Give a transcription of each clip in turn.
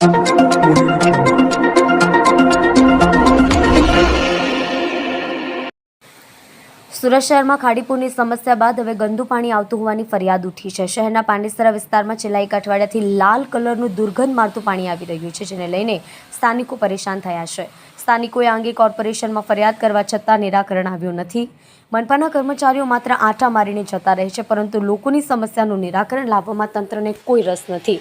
સુરત શહેરમાં ખાડીપુરની સમસ્યા બાદ હવે ગંદુ પાણી આવતું હોવાની ફરિયાદ ઉઠી છે. શહેરના પાંડેસરા વિસ્તારમાં છેલ્લા એક અઠવાડિયાથી લાલ કલરનું દુર્ગંધ મારતું પાણી આવી રહ્યું છે, જેને લઈને સ્થાનિકો પરેશાન થયા છે. સ્થાનિકોએ અંગે કોર્પોરેશનમાં ફરિયાદ કરવા છતાં નિરાકરણ આવ્યું નથી. મનપાના કર્મચારીઓ માત્ર આંટા મારીને જતા રહે છે, પરંતુ લોકોની સમસ્યાનું નિરાકરણ લાવવામાં તંત્રને કોઈ રસ નથી.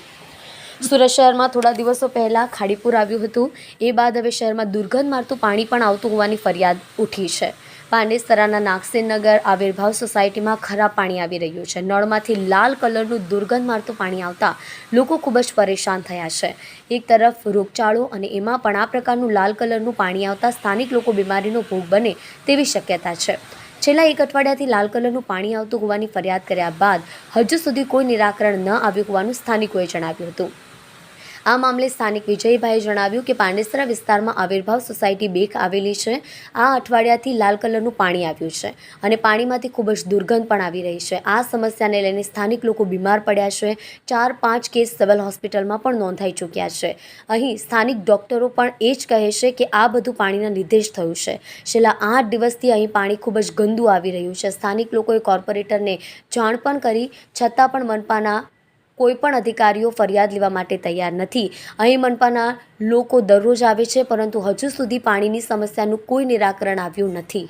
સુરત શહેરમાં થોડા દિવસો પહેલાં ખાડીપુર આવ્યું હતું. એ બાદ હવે શહેરમાં દુર્ગંધ મારતું પાણી પણ આવતું હોવાની ફરિયાદ ઉઠી છે. પાંડેસરાના નાગસેનનગર આવિર્ભાવ સોસાયટીમાં ખરાબ પાણી આવી રહ્યું છે. નળમાંથી લાલ કલરનું દુર્ગંધ મારતું પાણી આવતા લોકો ખૂબ જ પરેશાન થયા છે. એક તરફ રોગચાળો અને એમાં પણ આ પ્રકારનું લાલ કલરનું પાણી આવતા સ્થાનિક લોકો બીમારીનો ભોગ બને તેવી શક્યતા છે. છેલ્લા એક અઠવાડિયાથી લાલ કલરનું પાણી આવતું હોવાની ફરિયાદ કર્યા બાદ હજુ સુધી કોઈ નિરાકરણ ન આવ્યું હોવાનું સ્થાનિકોએ જણાવ્યું હતું. આ મામલે સ્થાનિક વિજયભાઈએ જણાવ્યું કે પાંડેસરા વિસ્તારમાં આવિર્ભાવ સોસાયટી બેક આવેલી છે. આ અઠવાડિયાથી લાલ કલરનું પાણી આવ્યું છે અને પાણીમાંથી ખૂબ જ દુર્ગંધ પણ આવી રહી છે. આ સમસ્યાને લઈને સ્થાનિક લોકો બીમાર પડ્યા છે. ચાર પાંચ કેસ સિવિલ હોસ્પિટલમાં પણ નોંધાઈ ચૂક્યા છે. અહીં સ્થાનિક ડોક્ટરો પણ એ જ કહે છે કે આ બધું પાણીના લીધે જ થયું છે. છેલ્લા આઠ દિવસથી અહીં પાણી ખૂબ જ ગંદુ આવી રહ્યું છે. સ્થાનિક લોકોએ કોર્પોરેટરને જાણ પણ કરી, છતાં પણ મનપાના કોઈ પણ અધિકારીઓ ફરિયાદ લેવા માટે તૈયાર નથી. અહીં મનપાના લોકો દરરોજ આવે છે, પરંતુ હજુ સુધી પાણીની સમસ્યાનું કોઈ નિરાકરણ આવ્યું નથી.